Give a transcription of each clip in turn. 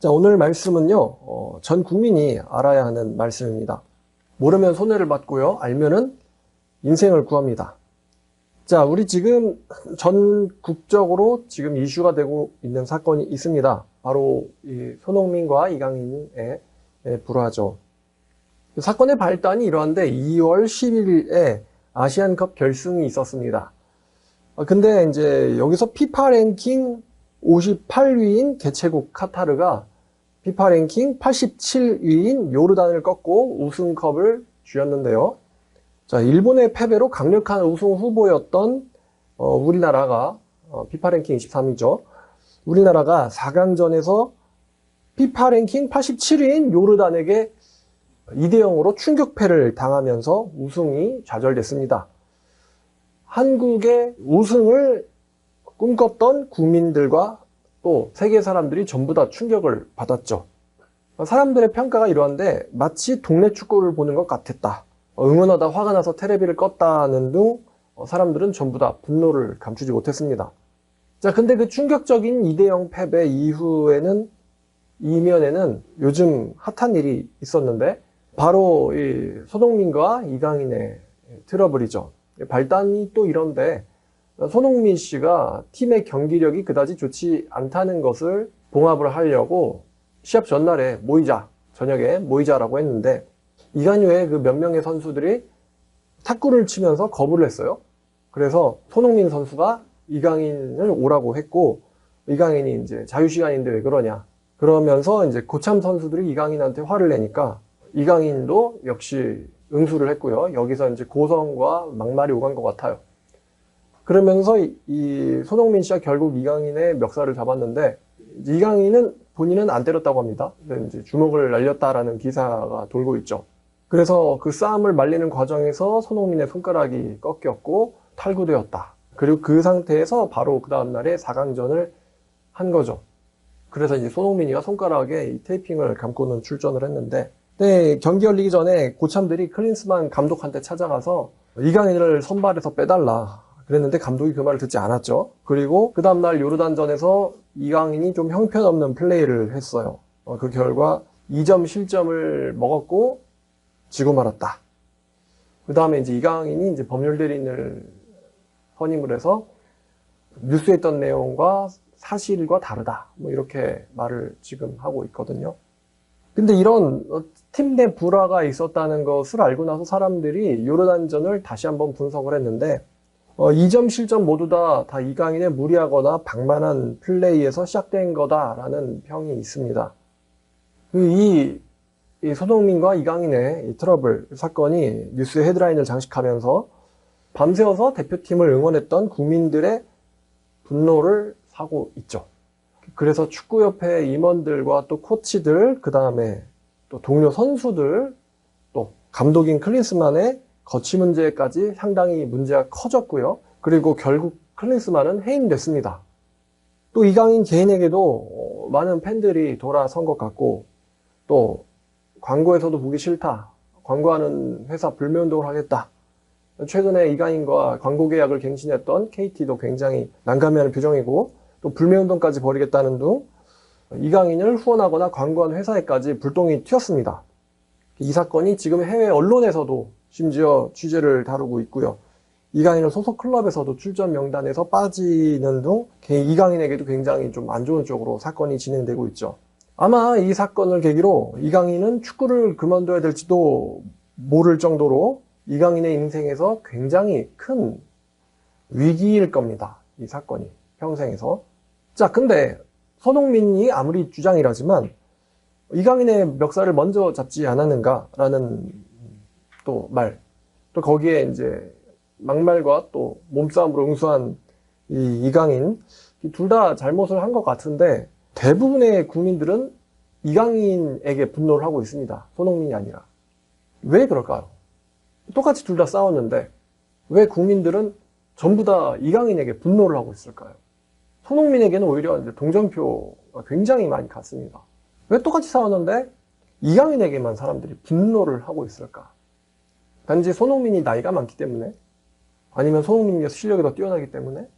자, 오늘 말씀은요, 어, 전 국민이 알아야 하는 말씀입니다. 모르면 손해를 받고요, 알면은 인생을 구합니다. 자, 우리 지금 전국적으로 지금 이슈가 되고 있는 사건이 있습니다. 바로 이 손흥민과 이강인의 불화죠. 사건의 발단이 이러한데 2월 11일에 아시안컵 결승이 있었습니다. 아, 근데 이제 여기서 피파 랭킹 58위인 개최국 카타르가 피파 랭킹 87위인 요르단을 꺾고 우승컵을 쥐었는데요. 자, 일본의 패배로 강력한 우승 후보였던 어, 우리나라가 어, 피파 랭킹 23위죠. 우리나라가 4강전에서 피파 랭킹 87위인 요르단에게 2대 0으로 충격패를 당하면서 우승이 좌절됐습니다. 한국의 우승을 꿈꿨던 국민들과 또 세계 사람들이 전부 다 충격을 받았죠. 사람들의 평가가 이러한데 마치 동네 축구를 보는 것 같았다. 응원하다 화가 나서 테레비를 껐다는 등 사람들은 전부 다 분노를 감추지 못했습니다. 자, 근데 그 충격적인 2대0 패배 이후에는 이면에는 요즘 핫한 일이 있었는데 바로 이 손흥민과 이강인의 트러블이죠. 발단이 또 이런데 손흥민 씨가 팀의 경기력이 그다지 좋지 않다는 것을 봉합을 하려고 시합 전날에 모이자, 저녁에 모이자라고 했는데 이간 후에 그몇 명의 선수들이 탁구를 치면서 거부를 했어요. 그래서 손흥민 선수가 이강인을 오라고 했고 이강인이 이제 자유 시간인데 왜 그러냐. 그러면서 이제 고참 선수들이 이강인한테 화를 내니까 이강인도 역시 응수를 했고요. 여기서 이제 고성과 막말이 오간 것 같아요. 그러면서 이 손흥민 씨가 결국 이강인의 멱살을 잡았는데 이강인은 본인은 안 때렸다고 합니다. 이제 주먹을 날렸다라는 기사가 돌고 있죠. 그래서 그 싸움을 말리는 과정에서 손흥민의 손가락이 꺾였고 탈구되었다. 그리고 그 상태에서 바로 그 다음날에 4강전을 한 거죠. 그래서 이제 손흥민이가 손가락에 테이핑을 감고는 출전을 했는데 네, 경기 열리기 전에 고참들이 클린스만 감독한테 찾아가서 이강인을 선발해서 빼달라. 그랬는데 감독이 그 말을 듣지 않았죠. 그리고 그 다음날 요르단전에서 이강인이 좀 형편없는 플레이를 했어요. 어, 그 결과 2점 실점을 먹었고 지고 말았다. 그 다음에 이제 이강인이 이제 법률 대리인을 선임을 해서 뉴스에 있던 내용과 사실과 다르다. 뭐 이렇게 말을 지금 하고 있거든요. 근데 이런 팀 내 불화가 있었다는 것을 알고 나서 사람들이 요르단전을 다시 한번 분석을 했는데 어, 2점 실점 모두 다, 다 이강인의 무리하거나 방만한 플레이에서 시작된 거다라는 평이 있습니다. 그 이, 이 손흥민과 이강인의 이 트러블 사건이 뉴스 헤드라인을 장식하면서 밤새워서 대표팀을 응원했던 국민들의 분노를 사고 있죠. 그래서 축구협회 임원들과 또 코치들, 그 다음에 또 동료 선수들, 또 감독인 클린스만의 거취 문제까지 상당히 문제가 커졌고요. 그리고 결국 클린스만은 해임됐습니다. 또 이강인 개인에게도 많은 팬들이 돌아선 것 같고 또 광고에서도 보기 싫다. 광고하는 회사 불매운동을 하겠다. 최근에 이강인과 광고 계약을 갱신했던 KT도 굉장히 난감해하는 표정이고 또 불매운동까지 벌이겠다는 등 이강인을 후원하거나 광고한 회사에까지 불똥이 튀었습니다. 이 사건이 지금 해외 언론에서도 심지어 취재를 다루고 있고요. 이강인은 소속 클럽에서도 출전 명단에서 빠지는 등 이강인에게도 굉장히 좀 안 좋은 쪽으로 사건이 진행되고 있죠. 아마 이 사건을 계기로 이강인은 축구를 그만둬야 될지도 모를 정도로 이강인의 인생에서 굉장히 큰 위기일 겁니다. 이 사건이 평생에서. 자, 근데 손흥민이 아무리 주장이라지만 이강인의 멱살을 먼저 잡지 않았는가라는 또 말, 또 거기에 이제 막말과 또 몸싸움으로 응수한 이 이강인 둘 다 잘못을 한 것 같은데 대부분의 국민들은 이강인에게 분노를 하고 있습니다. 손흥민이 아니라. 왜 그럴까요? 똑같이 둘 다 싸웠는데 왜 국민들은 전부 다 이강인에게 분노를 하고 있을까요? 손흥민에게는 오히려 동정표가 굉장히 많이 갔습니다. 왜 똑같이 싸웠는데 이강인에게만 사람들이 분노를 하고 있을까? 단지 손흥민이 나이가 많기 때문에 아니면 손흥민이 실력이 더 뛰어나기 때문에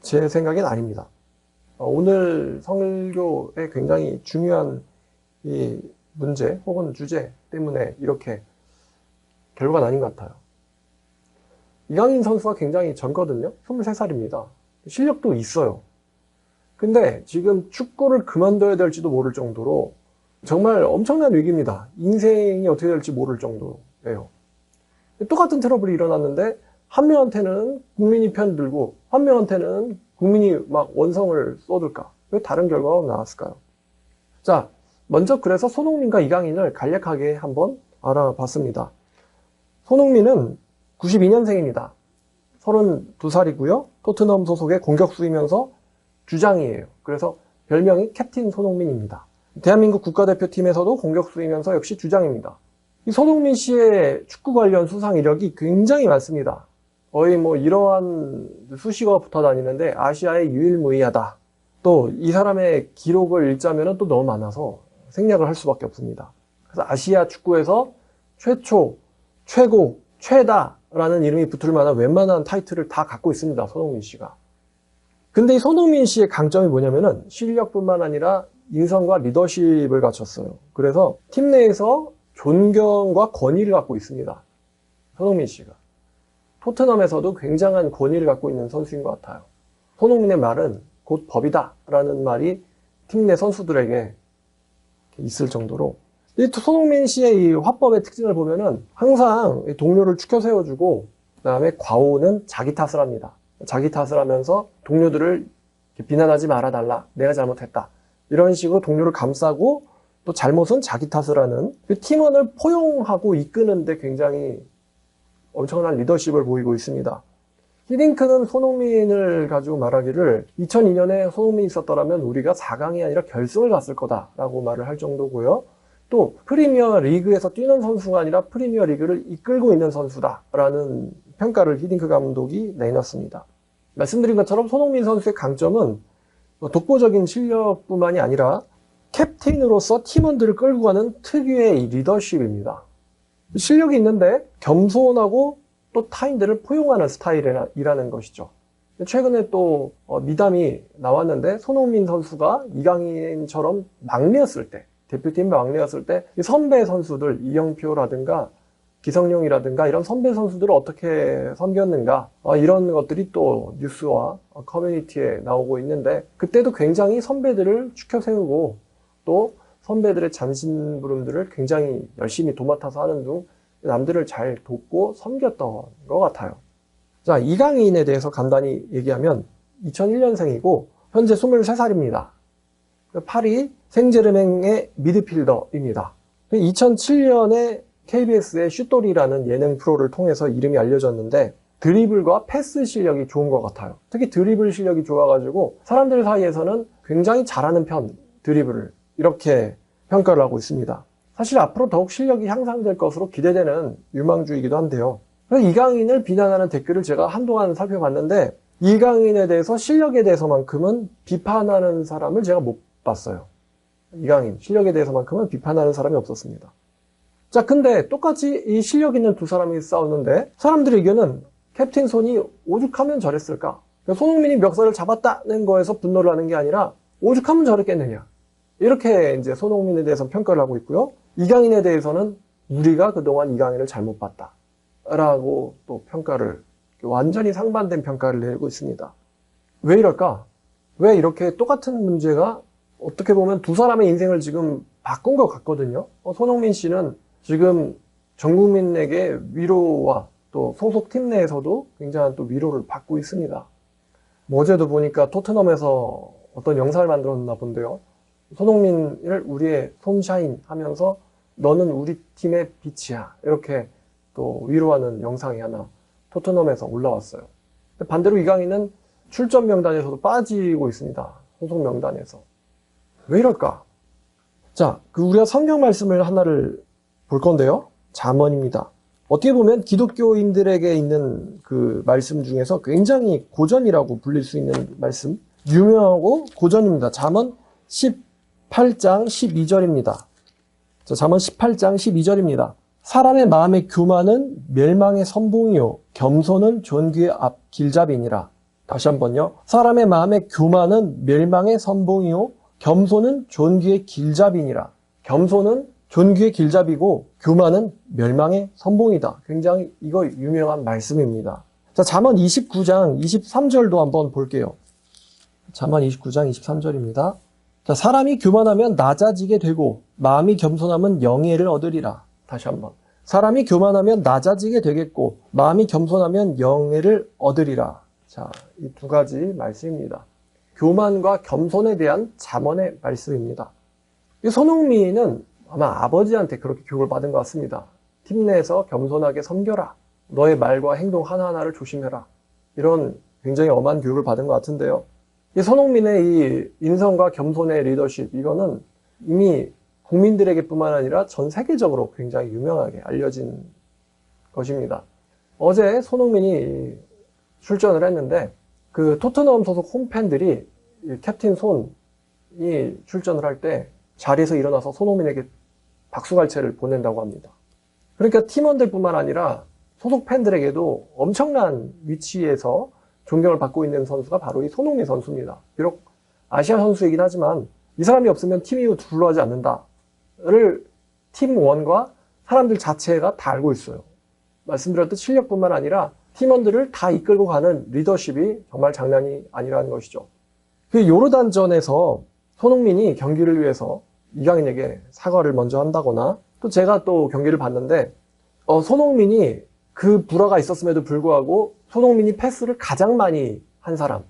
제 생각엔 아닙니다. 어, 오늘 성일교의 굉장히 중요한 이 문제 혹은 주제 때문에 이렇게 결과가 나뉜 것 같아요. 이강인 선수가 굉장히 젊거든요. 23살입니다. 실력도 있어요. 근데 지금 축구를 그만둬야 될지도 모를 정도로 정말 엄청난 위기입니다. 인생이 어떻게 될지 모를 정도예요. 똑같은 트러블이 일어났는데 한 명한테는 국민이 편 들고 한 명한테는 국민이 막 원성을 쏟을까? 왜 다른 결과가 나왔을까요? 자, 먼저 그래서 손흥민과 이강인을 간략하게 한번 알아봤습니다. 손흥민은 92년생입니다. 32살이고요. 토트넘 소속의 공격수이면서 주장이에요. 그래서 별명이 캡틴 손흥민입니다. 대한민국 국가대표팀에서도 공격수이면서 역시 주장입니다. 이 손흥민 씨의 축구 관련 수상 이력이 굉장히 많습니다. 거의 뭐 이러한 수식어가 붙어 다니는데 아시아의 유일무이하다. 또 이 사람의 기록을 읽자면 또 너무 많아서 생략을 할 수밖에 없습니다. 그래서 아시아 축구에서 최초, 최고, 최다라는 이름이 붙을 만한 웬만한 타이틀을 다 갖고 있습니다. 손흥민 씨가. 근데 이 손흥민 씨의 강점이 뭐냐면은 실력뿐만 아니라 인성과 리더십을 갖췄어요. 그래서 팀 내에서 존경과 권위를 갖고 있습니다. 손흥민 씨가. 토트넘에서도 굉장한 권위를 갖고 있는 선수인 것 같아요. 손흥민의 말은 곧 법이다 라는 말이 팀 내 선수들에게 있을 정도로 이 손흥민 씨의 이 화법의 특징을 보면은 항상 동료를 추켜 세워주고 그다음에 과오는 자기 탓을 합니다. 자기 탓을 하면서 동료들을 비난하지 말아달라. 내가 잘못했다. 이런 식으로 동료를 감싸고 또 잘못은 자기 탓을 하는 그 팀원을 포용하고 이끄는데 굉장히 엄청난 리더십을 보이고 있습니다. 히딩크는 손흥민을 가지고 말하기를 2002년에 손흥민이 있었더라면 우리가 4강이 아니라 결승을 갔을 거다라고 말을 할 정도고요. 또 프리미어 리그에서 뛰는 선수가 아니라 프리미어 리그를 이끌고 있는 선수다라는 평가를 히딩크 감독이 내놨습니다. 말씀드린 것처럼 손흥민 선수의 강점은 뭐 독보적인 실력뿐만이 아니라 캡틴으로서 팀원들을 끌고 가는 특유의 리더십입니다. 실력이 있는데 겸손하고 또 타인들을 포용하는 스타일이라는 것이죠. 최근에 또 어, 미담이 나왔는데 손흥민 선수가 이강인처럼 막내였을 때 대표팀 막내였을 때 선배 선수들 이영표라든가 기성용이라든가 이런 선배 선수들을 어떻게 섬겼는가 어, 이런 것들이 또 뉴스와 커뮤니티에 나오고 있는데 그때도 굉장히 선배들을 추켜 세우고 또 선배들의 잔심부름들을 굉장히 열심히 도맡아서 하는 등 남들을 잘 돕고 섬겼던 것 같아요. 자, 이강인에 대해서 간단히 얘기하면 2001년생이고 현재 23살입니다. 파리 생제르맹의 미드필더입니다. 2007년에 KBS의 슛돌이라는 예능 프로를 통해서 이름이 알려졌는데 드리블과 패스 실력이 좋은 것 같아요. 특히 드리블 실력이 좋아가지고 사람들 사이에서는 굉장히 잘하는 편 드리블을 이렇게 평가를 하고 있습니다. 사실 앞으로 더욱 실력이 향상될 것으로 기대되는 유망주이기도 한데요. 이강인을 비난하는 댓글을 제가 한동안 살펴봤는데 이강인에 대해서 실력에 대해서만큼은 비판하는 사람을 제가 못 봤어요. 이강인 실력에 대해서만큼은 비판하는 사람이 없었습니다. 자, 근데 똑같이 이 실력 있는 두 사람이 싸웠는데 사람들의 의견은 캡틴 손이 오죽하면 저랬을까? 그러니까 손흥민이 멱살을 잡았다는 거에서 분노를 하는 게 아니라 오죽하면 저랬겠느냐? 이렇게 이제 손흥민에 대해서 평가를 하고 있고요. 이강인에 대해서는 우리가 그동안 이강인을 잘못 봤다. 라고 또 평가를, 완전히 상반된 평가를 내고 있습니다. 왜 이럴까? 왜 이렇게 똑같은 문제가 어떻게 보면 두 사람의 인생을 지금 바꾼 것 같거든요. 어, 손흥민 씨는 지금 전 국민에게 위로와 또 소속 팀 내에서도 굉장한 또 위로를 받고 있습니다. 뭐 어제도 보니까 토트넘에서 어떤 영상을 만들었나 본데요. 손흥민을 우리의 손샤인 하면서 너는 우리 팀의 빛이야. 이렇게 또 위로하는 영상이 하나 토트넘에서 올라왔어요. 반대로 이강인은 출전 명단에서도 빠지고 있습니다. 소속 명단에서. 왜 이럴까? 자, 그 우리가 성경 말씀을 하나를 볼 건데요. 잠언입니다. 어떻게 보면 기독교인들에게 있는 그 말씀 중에서 굉장히 고전이라고 불릴 수 있는 말씀, 유명하고 고전입니다. 잠언 18장 12절입니다. 자, 잠언 18장 12절입니다. 사람의 마음의 교만은 멸망의 선봉이요 겸손은 존귀의 앞 길잡이니라. 다시 한번요. 사람의 마음의 교만은 멸망의 선봉이요. 겸손은 존귀의 길잡이니라. 겸손은 존귀의 길잡이고 교만은 멸망의 선봉이다. 굉장히 이거 유명한 말씀입니다. 자, 잠언 29장 23절도 한번 볼게요. 잠언 29장 23절입니다. 자, 사람이 교만하면 낮아지게 되고 마음이 겸손하면 영예를 얻으리라. 다시 한번. 사람이 교만하면 낮아지게 되겠고 마음이 겸손하면 영예를 얻으리라. 자, 이 두 가지 말씀입니다. 교만과 겸손에 대한 잠언의 말씀입니다. 이 손흥민은 아마 아버지한테 그렇게 교육을 받은 것 같습니다. 팀 내에서 겸손하게 섬겨라. 너의 말과 행동 하나하나를 조심해라. 이런 굉장히 엄한 교육을 받은 것 같은데요. 이 손흥민의 이 인성과 겸손의 리더십, 이거는 이미 국민들에게뿐만 아니라 전 세계적으로 굉장히 유명하게 알려진 것입니다. 어제 손흥민이 출전을 했는데 그 토트넘 소속 홈팬들이 이 캡틴 손이 출전을 할 때 자리에서 일어나서 손흥민에게 박수갈채를 보낸다고 합니다. 그러니까 팀원들뿐만 아니라 소속 팬들에게도 엄청난 위치에서 존경을 받고 있는 선수가 바로 이 손흥민 선수입니다. 비록 아시아 선수이긴 하지만 이 사람이 없으면 팀이 둘러하지 않는다를 팀원과 사람들 자체가 다 알고 있어요. 말씀드렸듯 실력뿐만 아니라 팀원들을 다 이끌고 가는 리더십이 정말 장난이 아니라는 것이죠. 그 요르단전에서 손흥민이 경기를 위해서 이강인에게 사과를 먼저 한다거나 또 제가 또 경기를 봤는데 어, 손흥민이 그 불화가 있었음에도 불구하고 손흥민이 패스를 가장 많이 한 사람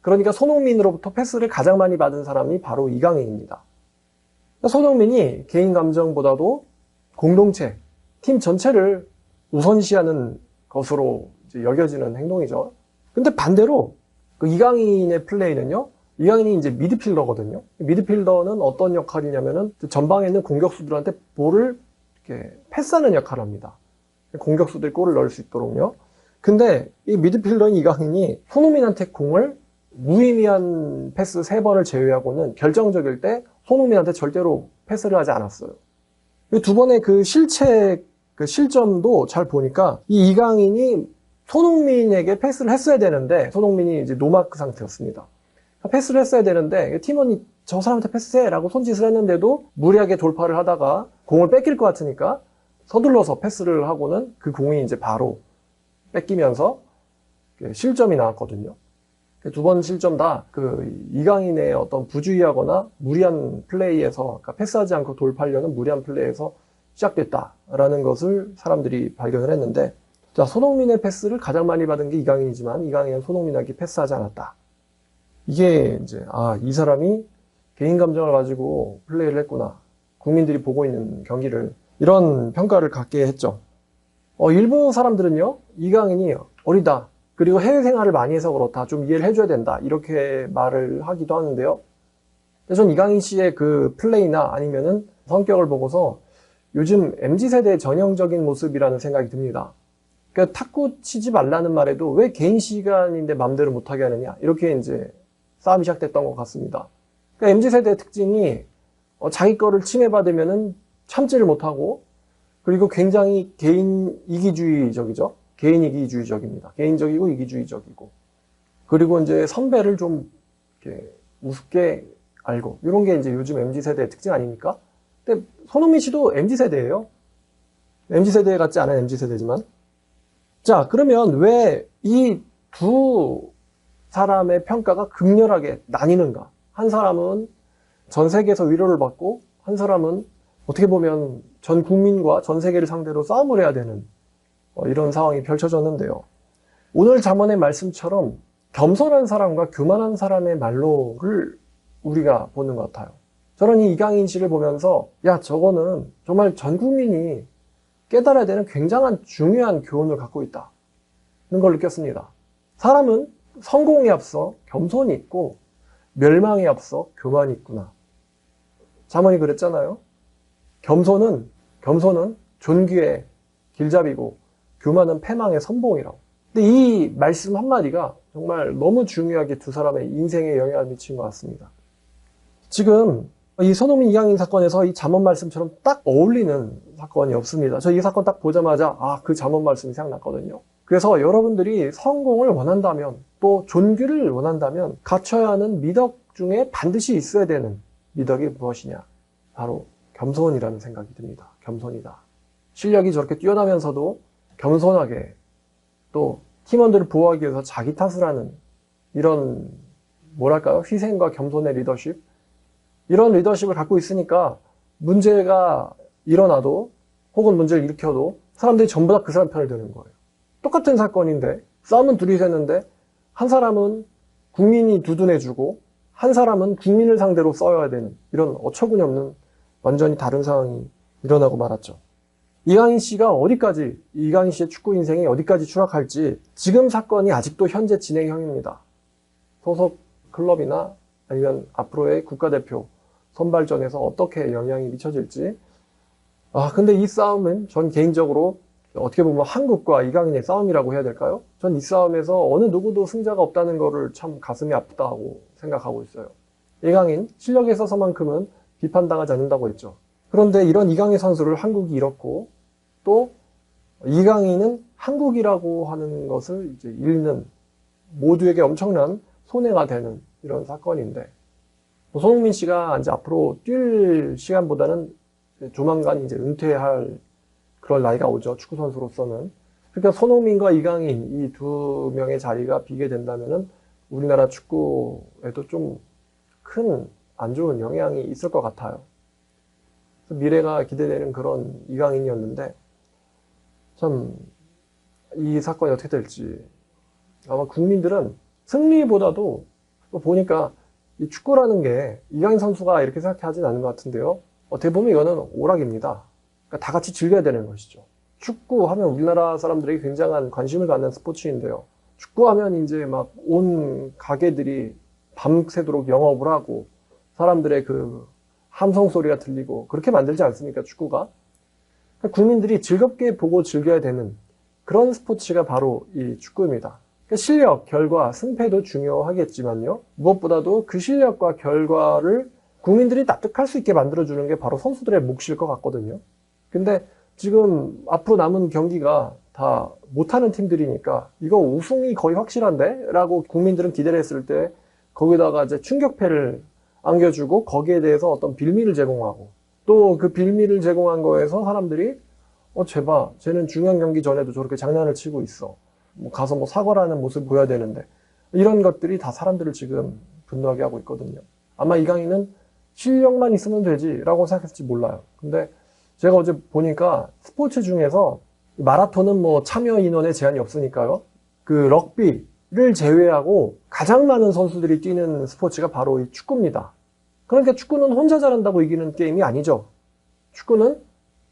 그러니까 손흥민으로부터 패스를 가장 많이 받은 사람이 바로 이강인입니다. 손흥민이 개인 감정보다도 공동체, 팀 전체를 우선시하는 것으로 여겨지는 행동이죠. 근데 반대로 그 이강인의 플레이는요. 이강인이 이제 미드필더거든요. 미드필더는 어떤 역할이냐면은 전방에 있는 공격수들한테 볼을 이렇게 패스하는 역할을 합니다. 공격수들이 골을 넣을 수 있도록요. 근데 이 미드필더인 이강인이 손흥민한테 공을 무의미한 패스 3번을 제외하고는 결정적일 때 손흥민한테 절대로 패스를 하지 않았어요. 두 번의 그 실책, 그 실점도 잘 보니까 이 이강인이 손흥민에게 패스를 했어야 되는데 손흥민이 이제 노마크 상태였습니다. 패스를 했어야 되는데 팀원이 저 사람한테 패스해라고 손짓을 했는데도 무리하게 돌파를 하다가 공을 뺏길 것 같으니까 서둘러서 패스를 하고는 그 공이 이제 바로 뺏기면서 실점이 나왔거든요. 두 번 실점 다 그 이강인의 어떤 부주의하거나 무리한 플레이에서 그러니까 패스하지 않고 돌파하려는 무리한 플레이에서 시작됐다라는 것을 사람들이 발견을 했는데 자 손흥민의 패스를 가장 많이 받은 게 이강인이지만 이강인은 손흥민에게 패스하지 않았다. 이게 이제 아 이 사람이 개인 감정을 가지고 플레이를 했구나. 국민들이 보고 있는 경기를 이런 평가를 갖게 했죠. 어, 일부 사람들은요 이강인이 어리다. 그리고 해외 생활을 많이 해서 그렇다. 좀 이해를 해줘야 된다. 이렇게 말을 하기도 하는데요. 전 이강인 씨의 그 플레이나 아니면은 성격을 보고서 요즘 MZ세대의 전형적인 모습이라는 생각이 듭니다. 그러니까 탁구 치지 말라는 말에도 왜 개인 시간인데 맘대로 못하게 하느냐. 이렇게 이제 싸움이 시작됐던 것 같습니다. 그러니까 MZ세대의 특징이 어, 자기 거를 침해받으면은 참지를 못하고 그리고 굉장히 개인 이기주의적이죠. 개인 이기주의적입니다. 개인적이고 이기주의적이고. 그리고 이제 선배를 좀 이렇게 우습게 알고. 이런 게 이제 요즘 MZ세대의 특징 아닙니까? 근데 손흥민 씨도 MZ세대예요. MZ세대 같지 않은 MZ세대지만. 자, 그러면 왜 이 두 사람의 평가가 극렬하게 나뉘는가? 한 사람은 전 세계에서 위로를 받고, 한 사람은 어떻게 보면 전 국민과 전 세계를 상대로 싸움을 해야 되는 어, 이런 상황이 펼쳐졌는데요. 오늘 잠언의 말씀처럼 겸손한 사람과 교만한 사람의 말로를 우리가 보는 것 같아요. 저는 이 이강인 씨를 보면서 야 저거는 정말 전 국민이 깨달아야 되는 굉장한 중요한 교훈을 갖고 있다 는 걸 느꼈습니다. 사람은 성공에 앞서 겸손이 있고 멸망에 앞서 교만이 있구나. 자문이 그랬잖아요. 겸손은 겸손은 존귀의 길잡이고 교만은 패망의 선봉이라고. 근데 이 말씀 한마디가 정말 너무 중요하게 두 사람의 인생에 영향을 미친 것 같습니다. 지금 이 손흥민 이강인 사건에서 이 잠언 말씀처럼 딱 어울리는 사건이 없습니다. 저 이 사건 딱 보자마자 아 그 잠언 말씀이 생각났거든요. 그래서 여러분들이 성공을 원한다면 또 존귀를 원한다면 갖춰야 하는 미덕 중에 반드시 있어야 되는 미덕이 무엇이냐? 바로 겸손이라는 생각이 듭니다. 겸손이다. 실력이 저렇게 뛰어나면서도 겸손하게 또 팀원들을 보호하기 위해서 자기 탓을 하는 이런 뭐랄까요? 희생과 겸손의 리더십 이런 리더십을 갖고 있으니까 문제가 일어나도 혹은 문제를 일으켜도 사람들이 전부 다 그 사람 편을 드는 거예요. 똑같은 사건인데 싸움은 둘이서 했는데 한 사람은 국민이 두둔해주고 한 사람은 국민을 상대로 써야 되는 이런 어처구니 없는 완전히 다른 상황이 일어나고 말았죠. 이강인 씨가 어디까지 이강인 씨의 축구 인생이 어디까지 추락할지 지금 사건이 아직도 현재 진행형입니다. 소속 클럽이나 아니면 앞으로의 국가대표 선발전에서 어떻게 영향이 미쳐질지 아 근데 이 싸움은 전 개인적으로 어떻게 보면 한국과 이강인의 싸움이라고 해야 될까요? 전 이 싸움에서 어느 누구도 승자가 없다는 것을 참 가슴이 아프다고 생각하고 있어요. 이강인 실력에 있어서만큼은 비판당하지 않는다고 했죠. 그런데 이런 이강인 선수를 한국이 잃었고 또 이강인은 한국이라고 하는 것을 이제 잃는 모두에게 엄청난 손해가 되는 이런 사건인데 뭐 손흥민 씨가 이제 앞으로 뛸 시간보다는 조만간 이제 은퇴할 그럴 나이가 오죠. 축구 선수로서는. 그러니까 손흥민과 이강인 이 두 명의 자리가 비게 된다면은 우리나라 축구에도 좀큰 안 좋은 영향이 있을 것 같아요. 미래가 기대되는 그런 이강인이었는데 참 이 사건이 어떻게 될지 아마 국민들은 승리보다도 보니까 이 축구라는 게 이강인 선수가 이렇게 생각하진 않은 것 같은데요. 어떻게 보면 이거는 오락입니다. 그러니까 다 같이 즐겨야 되는 것이죠. 축구하면 우리나라 사람들에게 굉장한 관심을 갖는 스포츠인데요. 축구하면 이제 막 온 가게들이 밤새도록 영업을 하고 사람들의 그 함성 소리가 들리고 그렇게 만들지 않습니까? 축구가. 그러니까 국민들이 즐겁게 보고 즐겨야 되는 그런 스포츠가 바로 이 축구입니다. 그러니까 실력, 결과, 승패도 중요하겠지만요. 무엇보다도 그 실력과 결과를 국민들이 납득할 수 있게 만들어주는 게 바로 선수들의 몫일 것 같거든요. 근데 지금 앞으로 남은 경기가 다 못하는 팀들이니까 이거 우승이 거의 확실한데? 라고 국민들은 기대를 했을 때 거기다가 이제 충격패를 안겨주고 거기에 대해서 어떤 빌미를 제공하고 또 그 빌미를 제공한 거에서 사람들이 어, 제발, 쟤는 중요한 경기 전에도 저렇게 장난을 치고 있어. 뭐 가서 뭐 사과라는 모습을 보여야 되는데. 이런 것들이 다 사람들을 지금 분노하게 하고 있거든요. 아마 이강인은 실력만 있으면 되지 라고 생각했을지 몰라요. 근데 제가 어제 보니까 스포츠 중에서 마라톤은 뭐 참여 인원에 제한이 없으니까요. 그 럭비 를 제외하고 가장 많은 선수들이 뛰는 스포츠가 바로 이 축구입니다. 그러니까 축구는 혼자 잘한다고 이기는 게임이 아니죠. 축구는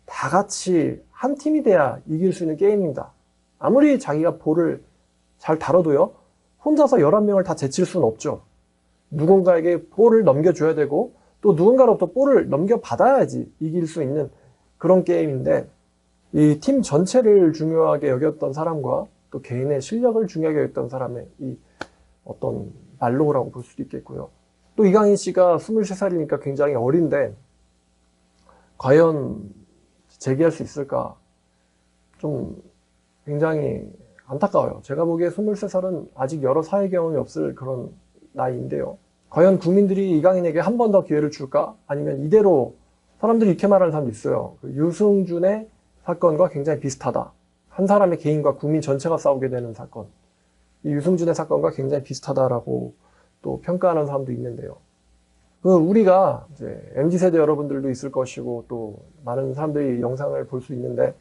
다 같이 한 팀이 돼야 이길 수 있는 게임입니다. 아무리 자기가 볼을 잘 다뤄도요, 혼자서 11명을 다 제칠 수는 없죠. 누군가에게 볼을 넘겨줘야 되고, 또 누군가로부터 볼을 넘겨받아야지 이길 수 있는 그런 게임인데, 이 팀 전체를 중요하게 여겼던 사람과 또 개인의 실력을 중요하게 여겼던 사람의 이 어떤 말로라고 볼 수도 있겠고요. 또 이강인 씨가 23살이니까 굉장히 어린데, 과연 재기할 수 있을까? 좀 굉장히 안타까워요. 제가 보기에 23살은 아직 여러 사회 경험이 없을 그런 나이인데요. 과연 국민들이 이강인에게 한 번 더 기회를 줄까? 아니면 이대로 사람들이 이렇게 말하는 사람도 있어요. 그 유승준의 사건과 굉장히 비슷하다. 한 사람의 개인과 국민 전체가 싸우게 되는 사건. 이 유승준의 사건과 굉장히 비슷하다라고 또 평가하는 사람도 있는데요. 그 우리가 이제 MZ 세대 여러분들도 있을 것이고 또 많은 사람들이 영상을 볼 수 있는데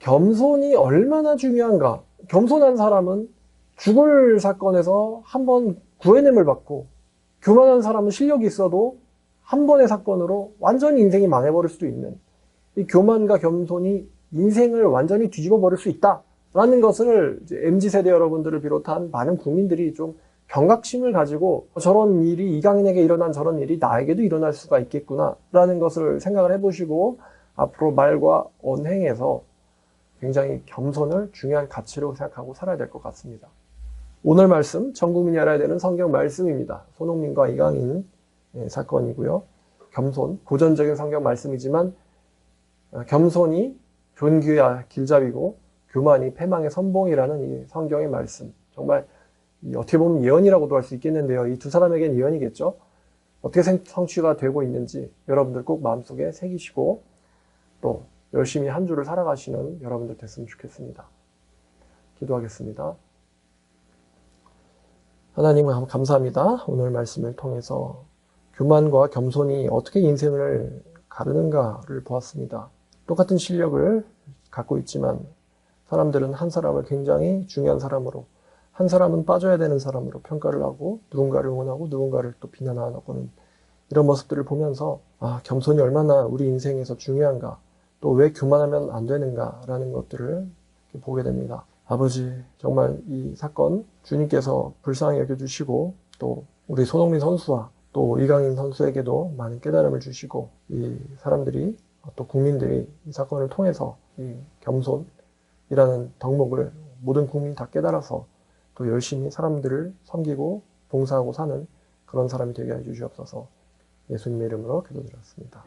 겸손이 얼마나 중요한가? 겸손한 사람은 죽을 사건에서 한 번 구해냄을 받고 교만한 사람은 실력이 있어도 한 번의 사건으로 완전히 인생이 망해버릴 수도 있는 이 교만과 겸손이 인생을 완전히 뒤집어 버릴 수 있다라는 것을 MZ 세대 여러분들을 비롯한 많은 국민들이 좀 경각심을 가지고 저런 일이 이강인에게 일어난 저런 일이 나에게도 일어날 수가 있겠구나라는 것을 생각을 해보시고 앞으로 말과 언행에서 굉장히 겸손을 중요한 가치로 생각하고 살아야 될 것 같습니다. 오늘 말씀 전 국민이 알아야 되는 성경 말씀입니다. 손흥민과 이강인 예, 사건이고요. 겸손 고전적인 성경 말씀이지만 어, 겸손이 존귀의 길잡이고 교만이 패망의 선봉이라는 이 성경의 말씀 정말 이 어떻게 보면 예언이라고도 할 수 있겠는데요. 이 두 사람에겐 예언이겠죠. 어떻게 생- 성취가 되고 있는지 여러분들 꼭 마음속에 새기시고 또 열심히 한 주를 살아가시는 여러분들 됐으면 좋겠습니다. 기도하겠습니다. 하나님 감사합니다. 오늘 말씀을 통해서 교만과 겸손이 어떻게 인생을 가르는가를 보았습니다. 똑같은 실력을 갖고 있지만 사람들은 한 사람을 굉장히 중요한 사람으로 한 사람은 빠져야 되는 사람으로 평가를 하고 누군가를 응원하고 누군가를 또 비난하고는 이런 모습들을 보면서 아, 겸손이 얼마나 우리 인생에서 중요한가 또 왜 교만하면 안 되는가라는 것들을 보게 됩니다. 아버지 정말 이 사건 주님께서 불쌍히 여겨주시고 또 우리 손흥민 선수와 또 이강인 선수에게도 많은 깨달음을 주시고 이 사람들이 또 국민들이 이 사건을 통해서 이 겸손이라는 덕목을 모든 국민이 다 깨달아서 또 열심히 사람들을 섬기고 봉사하고 사는 그런 사람이 되게 해 주시옵소서 예수님의 이름으로 기도드렸습니다.